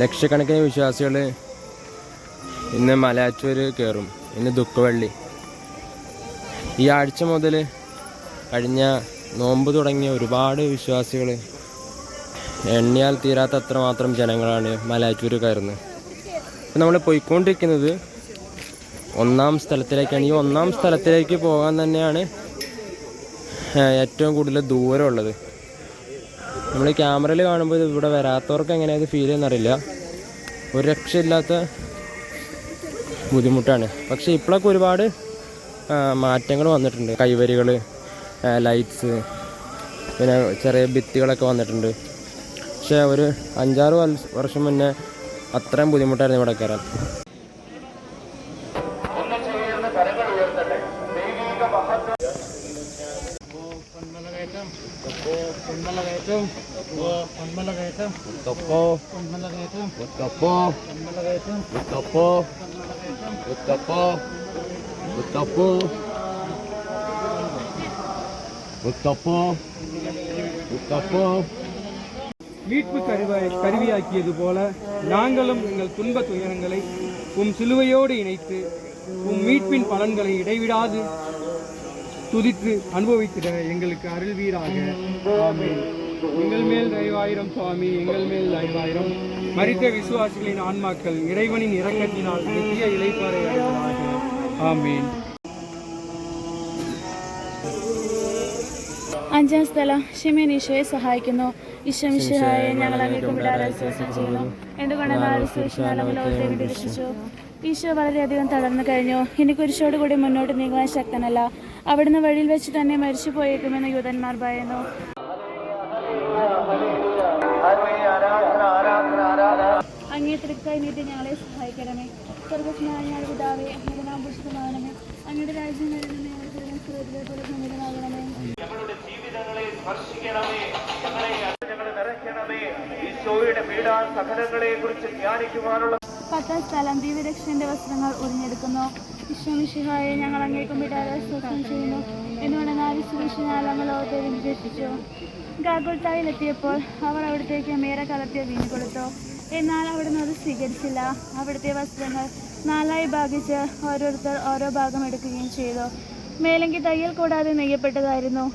ലക്ഷക്കണക്കിന് വിശ്വാസികൾ ഇന്ന് മലയാറ്റൂർ കയറും. ഇന്ന് ദുഃഖവള്ളി. ഈ ആഴ്ച മുതൽ കഴിഞ്ഞ നോമ്പ് തുടങ്ങിയ ഒരുപാട് വിശ്വാസികൾ എണ്ണിയാൽ തീരാത്ത അത്രമാത്രം ജനങ്ങളാണ് മലയാറ്റൂർ കയറുന്നത്. ഇപ്പം നമ്മൾ പോയിക്കൊണ്ടിരിക്കുന്നത് ഒന്നാം സ്ഥലത്തിലേക്കാണ്. ഈ ഒന്നാം സ്ഥലത്തിലേക്ക് പോകാൻ തന്നെയാണ് ഏറ്റവും കൂടുതൽ ദൂരമുള്ളത്. നമ്മൾ ക്യാമറയിൽ കാണുമ്പോൾ ഇത് ഇവിടെ വരാത്തവർക്ക് എങ്ങനെയാണ് ഇത് ഫീൽ ചെയ്യുന്നറിയില്ല ഒരു രക്ഷയില്ലാത്ത ബുദ്ധിമുട്ടാണ്. പക്ഷേ ഇപ്പോഴൊക്കെ ഒരുപാട് മാറ്റങ്ങൾ വന്നിട്ടുണ്ട്. കൈവരികൾ ലൈറ്റ്സ് പിന്നെ ചെറിയ ഭിത്തികളൊക്കെ വന്നിട്ടുണ്ട്. പക്ഷേ ഒരു അഞ്ചാറ് വർഷം മുന്നേ അത്രയും ബുദ്ധിമുട്ടായിരുന്നു ഇവിടെ കയറാൻ. மீட்பு கருவாய் கருவியாக்கியது போல நாங்களும் எங்கள் துன்ப துயரங்களை உம் சிலுவையோடு இணைத்து உம் மீட்பின் பலன்களை இடைவிடாது துதித்து அனுபவித்திட எங்களுக்கு அருள்வீராக ஆமென். எங்கள் மேல் தயவாயிரம் சுவாமி எங்கள் மேல் தயவாயிரம். மரித்த விசுவாசிகளின் ஆன்மாக்கள் இறைவனின் இரக்கத்தினால் நித்திய இலைப்பாறை ஆமீன். അഞ്ചാം സ്ഥലം ഷിമേൻ ഈശോയെ സഹായിക്കുന്നു. ഈശോ മിശിഹായെ ഞങ്ങൾ അങ്ങേക്കും വിടാതെ വിശ്വാസം ചെയ്യുന്നു എന്തുകൊണ്ടെന്നാൽ സുരക്ഷിതാലം ലോകത്തെ വിടിച്ചു ഈശോ വളരെയധികം തളർന്നു കഴിഞ്ഞു. ഇനി കുരിശോടുകൂടി മുന്നോട്ട് നീങ്ങാൻ ശക്തനല്ല. അവിടുന്ന് വഴിയിൽ വെച്ച് തന്നെ മരിച്ചു പോയേക്കുമെന്ന് യൂതന്മാർ പറയുന്നു. അങ്ങേ തൃക്കായി നീട്ടി ഞങ്ങളെ സഹായിക്കണമേ. സ്വർഗസ്നായ ഞങ്ങളുടെ പിതാവേ അങ്ങയുടെ നാം പുഷ്പമാകണമേ അങ്ങയുടെ രാജ്യം വരണമേ ഞങ്ങളുടെ ഹൃദയം ഞങ്ങളെ പോലെ നിറയ്ക്കണമേ. ഈശോയുടെ പീഡാസഹനങ്ങളെ കുറിച്ച് ധ്യാനിക്കുവാനുള്ള പത്താം സ്ഥലം ദിവ്യരക്ഷന്റെ വസ്ത്രങ്ങൾ ഉറിഞ്ഞെടുക്കുന്നു വിശ്വമിഷിഹായെ ഞങ്ങൾ അങ്ങേക്കും വിടാതെ സ്വസ്ഥം ചെയ്യുന്നു. എന്നുകൊണ്ടെന്നാൽ വിശ്വമിഷിനാൽ അങ്ങ് ലോകത്തെ ഗാഗുൾത്തായിലെത്തിയപ്പോൾ അവർ അവിടത്തേക്ക് മേര കലർത്തിയ വീണ് കൊടുത്തു. എന്നാൽ അവിടുന്ന് അത് സ്വീകരിച്ചില്ല. അവിടുത്തെ വസ്ത്രങ്ങൾ നാലായി ഭാഗിച്ച് ഓരോരുത്തർ ഓരോ ഭാഗം എടുക്കുകയും ചെയ്തു. മേലെങ്കിൽ തയ്യൽ കൂടാതെ നെയ്യപ്പെട്ടതായിരുന്നു.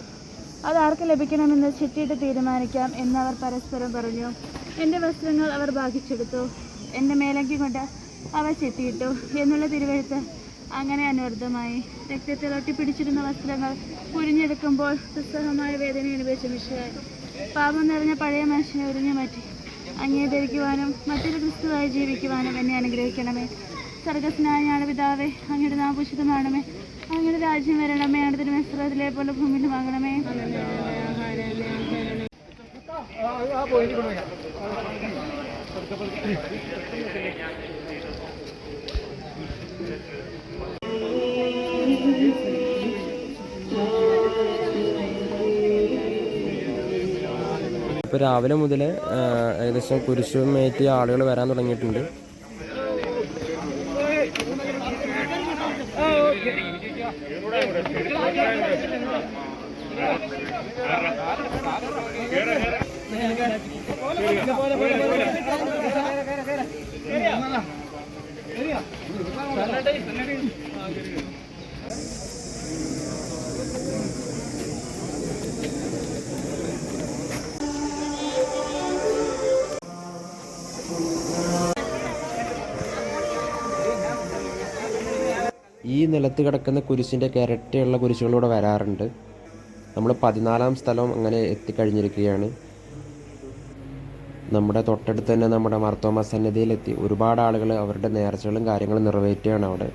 അത് ആർക്ക് ലഭിക്കണമെന്ന് ചിട്ടിയിട്ട് തീരുമാനിക്കാം എന്നവർ പരസ്പരം പറഞ്ഞു. എന്റെ വസ്ത്രങ്ങൾ അവർ ഭാഗിച്ചെടുത്തു. എന്റെ മേലങ്കി കൊണ്ട് അവ ചെത്തിയിട്ടു. എന്നുള്ള തിരുവഴുത്ത് അങ്ങനെ അനുവർദ്ധമായി രക്തത്തിൽ ഒട്ടിപ്പിടിച്ചിരുന്ന വസ്ത്രങ്ങൾ ഉരിഞ്ഞെടുക്കുമ്പോൾ ദുസ്സഹമായ വേദന അനുഭവിച്ച മിഷയായി പാപം നിറഞ്ഞ പഴയ മനുഷ്യനെ ഉരിഞ്ഞു മാറ്റി അങ്ങേ ധരിക്കുവാനും മറ്റൊരു ക്രിസ്തുവായി ജീവിക്കുവാനും എന്നെ അനുഗ്രഹിക്കണമേ. സർഗസ്നായ ഞാണ് പിതാവേ അങ്ങയുടെ നാഭൂഷിതമാണമേ അങ്ങയുടെ രാജ്യം വരണമേ അടുത്തൊരു മെസ്രത്തിലെ പോലെ ഭൂമിയിൽ വാങ്ങണമേ. ഇപ്പോൾ രാവിലെ മുതൽ ഏകദേശം കുരിശുമേറ്റിയ ആളുകൾ വരാൻ തുടങ്ങിയിട്ടുണ്ട്. ഈ നിലത്ത് കിടക്കുന്ന കുരിശിന്റെ ഇരട്ടിയുള്ള കുരിശുകളിലൂടെ വരാറുണ്ട്. നമ്മൾ പതിനാലാം സ്ഥലം അങ്ങനെ എത്തിക്കഴിഞ്ഞിരിക്കുകയാണ്. നമ്മുടെ തൊട്ടടുത്ത് തന്നെ നമ്മുടെ മർത്തോമ സന്നിധിയിലെത്തി. ഒരുപാട് ആളുകൾ അവരുടെ നേർച്ചകളും കാര്യങ്ങളും നിറവേറ്റുകയാണ് അവിടെ.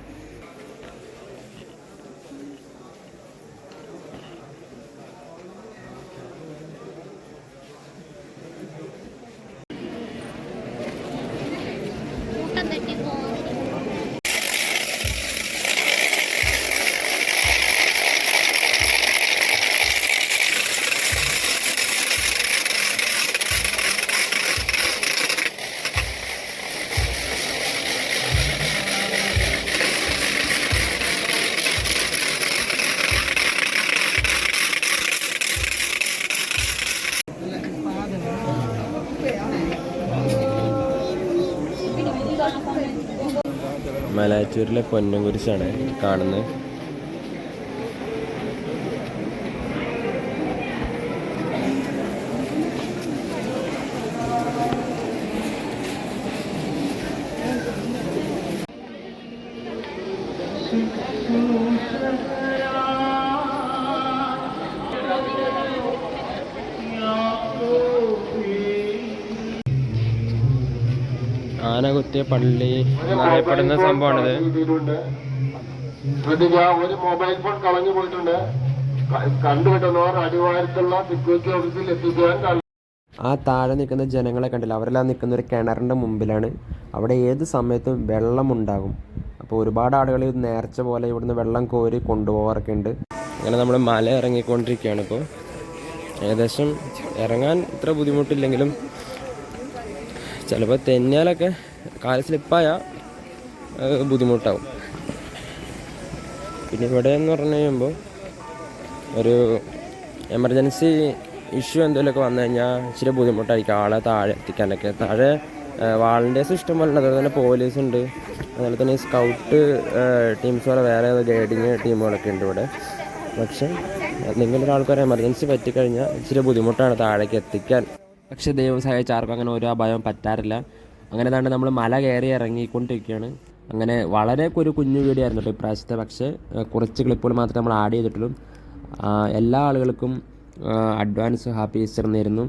മലയാറ്റൂരിലെ പൊന്നും കുരിശാണ് കാണുന്നത്. ആന കുത്തിയ പള്ളി എന്നറിയപ്പെടുന്ന സംഭവമാണിത്. ശ്രദ്ധിക്കുക ഒരു മൊബൈൽ ഫോൺ കളഞ്ഞു പോയിട്ടുണ്ട്. ക- കണ്ടുകിട്ടുന്നവർ അടിവാരത്തുള്ള സെക്യൂരിറ്റി ഓഫീസിൽ എത്തിക്കാൻ ആ താഴെ നിൽക്കുന്ന ജനങ്ങളെ കണ്ടില്ല? അവരെല്ലാം നിൽക്കുന്ന ഒരു കിണറിന്റെ മുമ്പിലാണ്. അവിടെ ഏത് സമയത്തും വെള്ളമുണ്ടാകും. അപ്പോൾ ഒരുപാട് ആളുകൾ നേർച്ച പോലെ ഇവിടുന്ന് വെള്ളം കോരി കൊണ്ടുപോകാറൊക്കെ ഉണ്ട്. അങ്ങനെ നമ്മൾ മല ഇറങ്ങിക്കൊണ്ടിരിക്കുകയാണ് ഇപ്പോൾ. ഏകദേശം ഇറങ്ങാൻ ഇത്ര ബുദ്ധിമുട്ടില്ലെങ്കിലും ചിലപ്പോൾ തെന്നിയാലൊക്കെ കാൽ സ്ലിപ്പായാൽ ബുദ്ധിമുട്ടാവും. പിന്നെ ഇവിടെ എന്ന് പറഞ്ഞു കഴിയുമ്പോൾ ഒരു എമർജൻസി ഇഷ്യൂ എന്തെങ്കിലുമൊക്കെ വന്നു കഴിഞ്ഞാൽ ഇച്ചിരി ബുദ്ധിമുട്ടായിരിക്കും. ആളെ താഴെ എത്തിക്കാനൊക്കെ. താഴെ വാളണ്ടിയേഴ്സ് ഇഷ്ടംപോലെ ഉണ്ട് അതുപോലെ തന്നെ പോലീസ് ഉണ്ട്. അതുപോലെ തന്നെ സ്കൗട്ട് ടീംസ് പോലെ വേറെ ഗൈഡിങ് ടീമുകളൊക്കെ ഉണ്ട് ഇവിടെ. പക്ഷേ എന്തെങ്കിലും ഒരാൾക്കൊരു എമർജൻസി പറ്റിക്കഴിഞ്ഞാൽ ഇച്ചിരി ബുദ്ധിമുട്ടാണ് താഴേക്ക് എത്തിക്കാൻ. പക്ഷേ ദൈവം സഹായിച്ച ആർക്കും അങ്ങനെ ഒരു അപായം പറ്റാറില്ല. അങ്ങനെ തന്നെ നമ്മൾ മല കയറി ഇറങ്ങിക്കൊണ്ടിരിക്കുകയാണ് അങ്ങനെ വളരെ ഒരു കുഞ്ഞു വീഡിയോ ആയിരുന്നു കേട്ടോ ഇപ്രാവശ്യത്തെ പക്ഷേ കുറച്ച് ക്ലിപ്പുകൾ മാത്രമേ നമ്മൾ ആഡ് ചെയ്തിട്ടുള്ളൂ. എല്ലാ ആളുകൾക്കും അഡ്വാൻസ് ഹാപ്പി ഈസ്റ്റർ നേരുന്നു